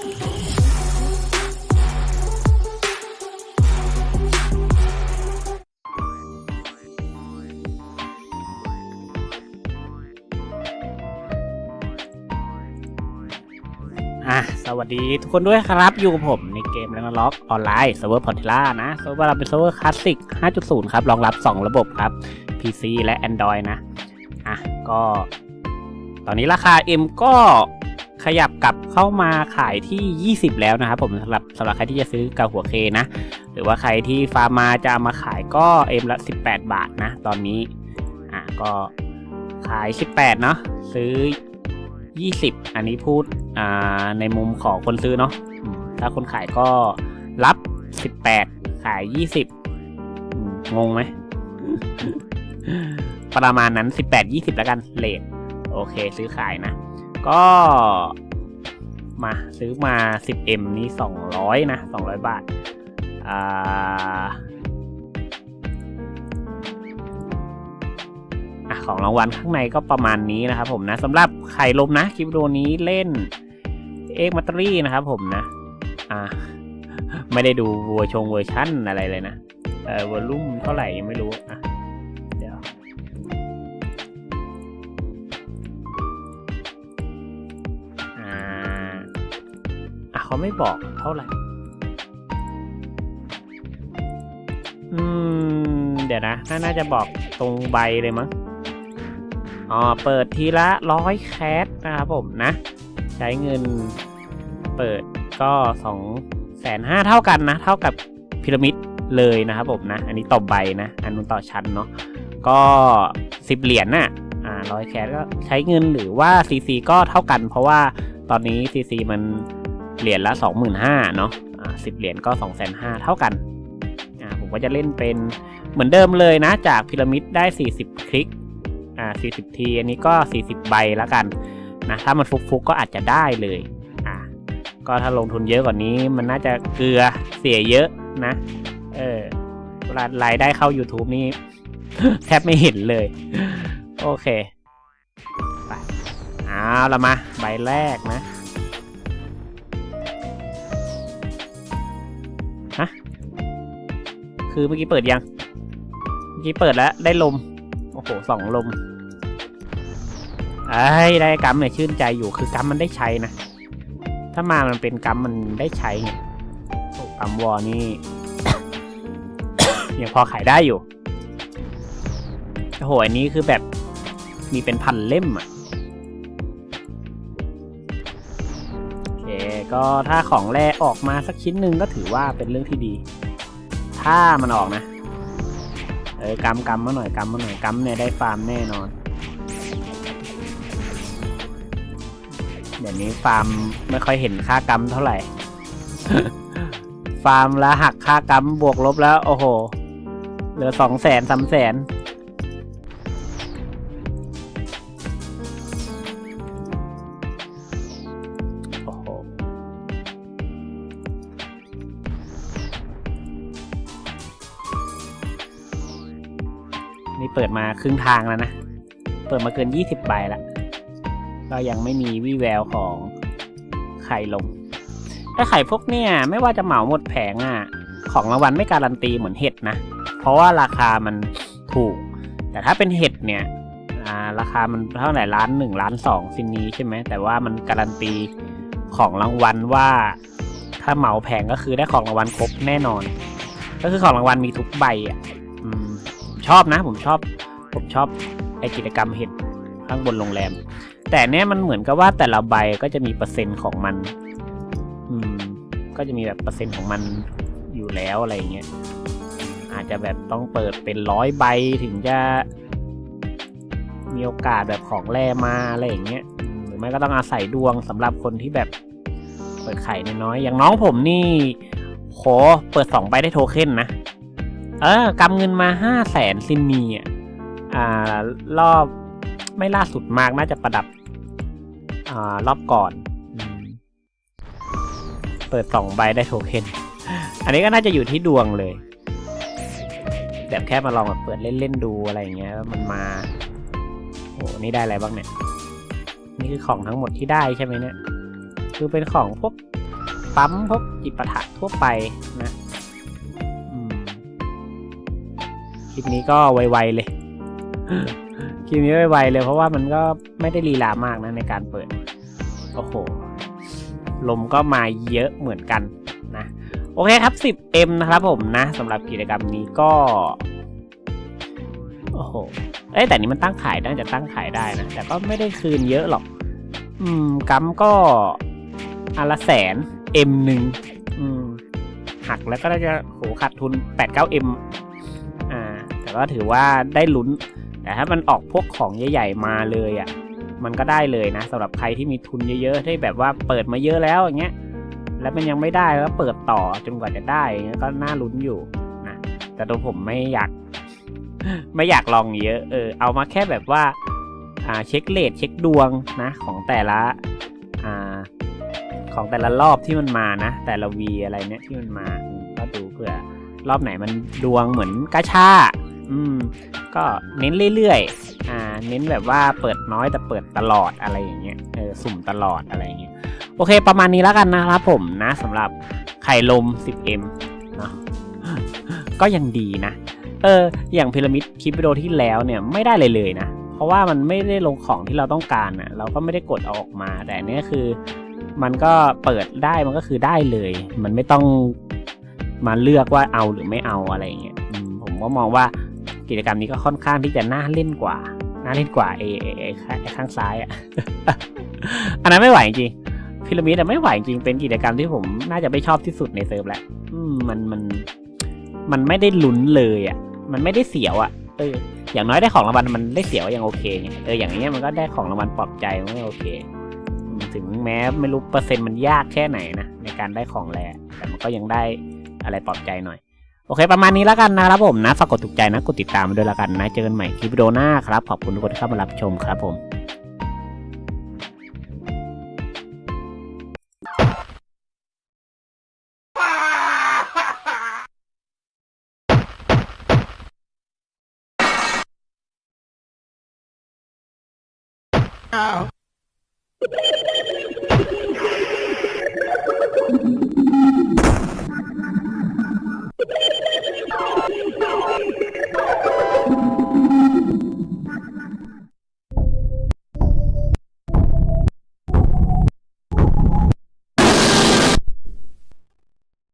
อะสวัสดีทุกคนด้วยครับ อยู่กับผมในเกมแล้วล็อกออนไลน์เซิร์ฟเวอร์พอร์ติล่านะเซิร์ฟเวอร์เราเป็นเซิร์ฟเวอร์คลาสสิก 5.0 ครับ รองรับ 2 ระบบครับ PC และ Android นะ อะ ก็ ตอนนี้ราคา M ก็ ขยับกลับเข้ามาขายที่ 20 แล้วนะครับผมสำหรับสำหรับใครที่จะซื้อกับหัวเคนะ หรือว่าใครที่ฟาร์มาจะมาขายก็ M ละ 18 บาทนะ ตอนนี้อะก็ขาย 18 เนาะซื้อ 20 อันนี้พูดอ่าในมุมของคนซื้อเนาะถ้าคนขายก็รับ 18 ขาย 20 งงไหม ประมาณนั้น 18 20 แล้วกันเลทโอเค ซื้อขายนะ ก็มาซื้อมา 10M นี่200 นะ 200 บาท อ่าของรางวัลข้างในก็ประมาณนี้นะครับผมนะสำหรับไข่ลมนะ คลิปวิดีโอนี้เล่นเอ็กมัตรีนะครับผมนะ อ่า ไม่ได้ดูเวอร์ชงเวอร์ชั่นอะไรเลยนะ เออวอลลุ่มเท่าไหร่ยังไม่รู้อะ เขาไม่บอกเท่าไหร่ อืม เดี๋ยวนะน่าน่าจะบอกตรงใบเลยมั้ง อ๋อ เปิดทีละร้อยแคสนะครับผมนะ ใช้เงินเปิดก็สองแสนห้าเท่ากันนะ เท่ากับพีระมิดเลยนะครับผมนะ อันนี้ต่อใบนะ อันนู้นต่อชั้นเนาะ ก็สิบเหรียญน่ะ อ่าร้อยแคสก็ใช้เงินหรือว่าซีซีก็เท่ากัน เพราะว่าตอนนี้ซีซีมัน เหรียญละสองหมื่นห้าเนาะอ่าสิบเหรียญก็สองแสนเท่ากันอ่าผมก็จะเล่นเป็นเหมือนเดิมเลยนะ จากพีระมิดได้สี่สิบคลิก อ่า 40 ที อันนี้ก็ 40 ใบแล้วกันนะ ถ้ามันฟุกๆก็อาจจะได้เลย อ่า ก็ถ้าลงทุนเยอะกว่านี้มันน่าจะเกลือเสียเยอะนะ เออเวลารายได้เข้า YouTube นี่แทบไม่เห็นเลย โอเค ไป เอาละมา ใบแรกนะ คือเมื่อกี้เปิดยัง เมื่อกี้เปิดแล้วได้ลม โอ้โหสองลมไอ้ได้กัมเนี่ยชื่นใจอยู่คือกัมมันได้ใช้นะ ถ้ามามันเป็นกัมมันได้ใช้ไงโอ้กัมวอนี่ยังพอขายได้อยู่โอ้โหอันนี้คือแบบมีเป็นพันเล่มอะโอเคก็ถ้าของแรออกมาสักชิ้นหนึ่งก็ถือว่าเป็นเรื่องที่ดี ถ้ามันออกนะ เออกำกำมาหน่อยกำมาหน่อยกำเนี่ยได้ฟาร์มแน่นอน เดี๋ยวนี้ฟาร์มไม่ค่อยเห็นค่ากำเท่าไหร่ ฟาร์มละหักค่ากำบวกลบแล้ว โอ้โห เหลือสองแสนสามแสน เปิดมาครึ่งทางแล้วนะ เปิดมาเกิน 20 ใบละก็ยังไม่มีวี่แววของไข่ลง ถ้าไข่พวกเนี่ย ไม่ว่าจะเหมาหมดแผงอะ ของรางวัลไม่การันตีเหมือนเห็ดนะ เพราะว่าราคามันถูก แต่ถ้าเป็นเห็ดเนี่ยราคามันเท่าไหร่ล้านหนึ่งล้านสองซินนี้ใช่ไหม แต่ว่ามันการันตีของรางวัลว่าถ้าเหมาแผงก็คือได้ของรางวัลครบแน่นอน ก็คือของรางวัลมีทุกใบอะ ชอบนะ ผมชอบ ผมชอบไอกิจกรรมเห็นข้างบนโรงแรม แต่เนี้ยมันเหมือนกับว่าแต่ละใบก็จะมีเปอร์เซ็นต์ของมัน อืม ก็จะมีแบบเปอร์เซ็นต์ของมันอยู่แล้วอะไรเงี้ย อาจจะแบบต้องเปิดเป็นร้อยใบถึงจะ มีโอกาสแบบของแร่มาอะไรอย่างเงี้ย หรือไม่ก็ต้องอาศัยดวงสำหรับคนที่แบบเปิดไข่น้อยๆอย่างน้องผมนี่โหเปิดสองใบได้โทเค็นนะ เออกำเงินมาห้าแสนซินนีอะอ่ารอบไม่ล่าสุดมากน่าจะประดับ อ่ารอบก่อนอเปิดสองใบได้โทเค็นอันนี้ก็น่าจะอยู่ที่ดวงเลยแบบแค่มาลองแบบเปิดเล่นๆดูอะไรอย่างเงี้ยมันมาโอ้นี่ได้อะไรบ้างเนี่ย นี่คือของทั้งหมดที่ได้ใช่ไหมเนี่ย คือเป็นของพวกปั๊มพวกจิปาถะทั่วไปนะ ลิปนี้ก็ไวๆเลย คลิปนี้ไวๆเลยเพราะว่ามันก็ไม่ได้ลีลามากนะในการเปิด โอ้โห ลมก็มาเยอะเหมือนกันนะ โอเคครับ 10M นะครับผมนะสำหรับกิจกรรมนี้ก็ โอ้โห เอ้แต่นี้มันตั้งขายน่าจะตั้งขายได้นะ แต่ก็ไม่ได้คืนเยอะหรอก อืมกัมก็อันละแสน M หนึ่งอืมหักแล้วก็น่าจะโหขาดทุน 8-9M แต่ก็ถือว่าได้ลุ้นแต่ถ้ามันออกพวกของใหญ่ๆมาเลยอะ่ะมันก็ได้เลยนะสำหรับใครที่มีทุนเยอะๆที่แบบว่าเปิดมาเยอะแล้วอย่างเงี้ยแล้วมันยังไม่ได้แล้วเปิดต่อจนกว่าจะได้อย่างเงี้ยก็น่าลุ้นอยู่นะแต่ตัวผมไม่อยาก ไม่อยากลองเยอะเออเอามาแค่แบบว่าอ่าเช็คเลทเช็คดวงนะของแต่ละอ่าของแต่ละรอบที่มันมานะ แต่ละวีอะไรเนี้ยที่มันมาก็ดูเผื่อรอบไหนมันดวงเหมือนกาชา อืม ก็เน้นเรื่อยๆ อ่า เน้นแบบว่าเปิดน้อยแต่เปิดตลอดอะไรอย่างเงี้ย เออ สุ่มตลอดอะไรอย่างเงี้ย โอเค ประมาณนี้แล้วกันนะครับผมนะสำหรับไข่ลม 10M เนาะ ก็ยังดีนะ เออ อย่างพีระมิดคลิปวิดีโอที่แล้วเนี่ยไม่ได้เลยเลยนะ เพราะว่ามันไม่ได้ลงของที่เราต้องการอะ เราก็ไม่ได้กดออกมา แต่อันเนี้ยคือ มันก็เปิดได้มันก็คือได้เลย มันไม่ต้องมาเลือกว่าเอาหรือไม่เอาอะไรอย่างเงี้ยผมก็มองว่า กิจกรรมนี้ก็ค่อนข้างที่จะน่าเล่นกว่า น่าเล่นกว่าไอ้ไอ้ข้างงซ้ายอะ อันนั้นไม่ไหวจริงพีระมิดอะไม่ไหวจริงเป็นกิจกรรมที่ผมน่าจะไม่ชอบที่สุดในเซิร์ฟแหละมันมันมันไม่ได้ลุ้นเลยอะ มันไม่ได้เสียวอะ เออ อย่างน้อยได้ของรางวัลมันได้เสียวยังโอเคไงเอออย่างเงี้ยมันก็ได้ของรางวัลปลอบใจมันก็โอเค ถึงแม้ไม่รู้เปอร์เซ็นต์มันยากแค่ไหนนะในการได้ของแรแต่มันก็ยังได้อะไรปลอบใจหน่อย โอเคประมาณนี้แล้วกันนะครับผมนะฝากกดถูกใจนะกดติดตามมาด้วยแล้วกันนะเจอกันใหม่คลิปวิดีโอหน้าครับขอบคุณทุกคนที่เข้ามารับชมครับผม Oh.